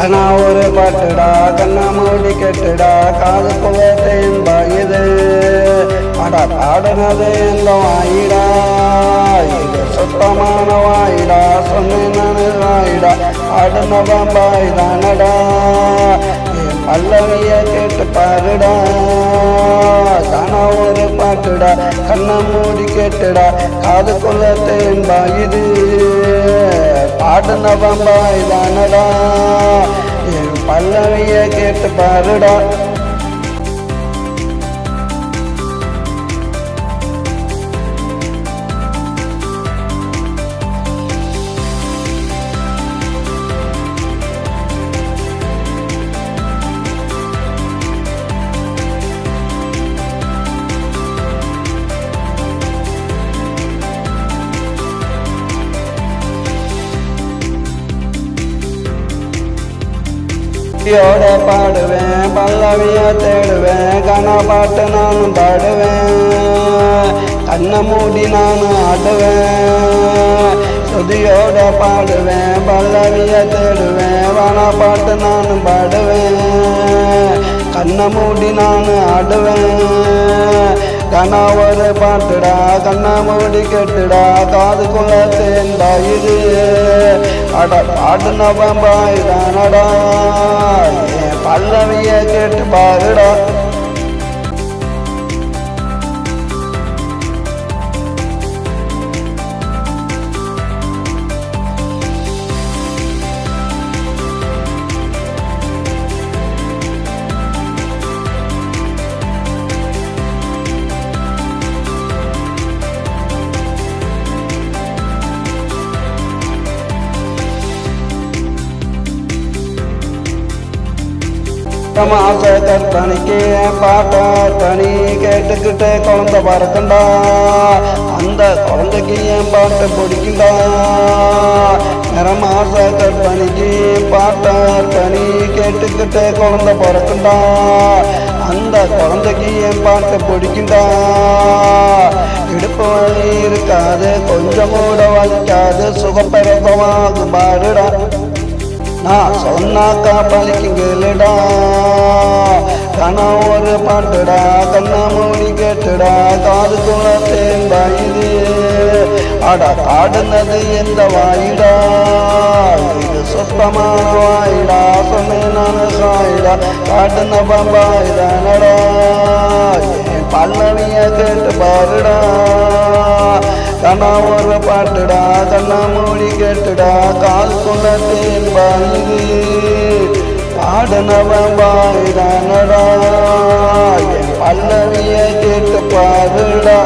கண்ணா ஒரு பாட்டுடா கண்ணா மூடி கெட்டுடா காது புகத்தேன் பாயுது அட பாடுனது இந்த வாயிடா? இது சுத்தமான வாயிடா சொன்னேன் நானு வாயிடா. பாடுனவன் பாய் தானடா பல்லவிய கேட்டு பாருடா. தானா ஒரு பாட்டுடா கண்ணை மூடி கேட்டுடா காதுக்குள்ள தேன் பாயுது பாடுனவன் பாய் தானடா என் பல்லவிய கேட்டு பாருடா. பக்தியோட பாடுவேன் பல்லவிய தேடுவேன் கன பாட்டு நானும் பாடுவேன். கண்ணை மூடி நானும் ஆடுவேன். சுதியோட பாடுவேன் பல்லவிய தேடுவேன் வன பாட்டு நானும் பாடுவேன். கண்ணை மூடி நானும் ஆடுவேன். கண்ணா ஒரு பாட்டுடா கண்ணா மூடி கெட்டுடா காதுக்குள்ள தேண்டா இது. அட பாட்டு பாய்தானடா பல்லவிய கேட்டு பாருடா. மாச கற்பனைக்கு பாட்ட தனி கேட்டுக்கிட்டு குழந்த பறக்கண்டா அந்த குழந்தைக்கு என் பாட்டு பிடிக்கண்டா. நிறமாச தனிக்கு பாட்ட தனி கேட்டுக்கிட்டு குழந்த பறக்கண்டா அந்த குழந்தைக்கு என் பாட்டு பிடிக்கண்டா. இடுப்பு வழி இருக்காது கொஞ்சம் கூட வலிக்காது சுகப்பிரதமாகும் பாருடா. நான் சொன்னாக்கா பலிக்குங்களடா கண்ணா ஒரு பாட்டுடா கண்ணா மூடி கேட்டுடா காதுக்குள்ள தேன்பா இது அடா காடுனது எந்த வாயிடா? இது சுத்தமான வாயிடா சொன்னேன் நான் சாயிடா. காட்டுன பம்பாயிடானடா என் பல்லவிய கேட்டு பாருடா. கண்ணா ஒரு பாட்டுடா கண்ணா மொழி கேட்டுடா கால் சொன்ன பாயுது பாடனவன் வாயிடானடா என் பல்லவிய கேட்டு பாருடா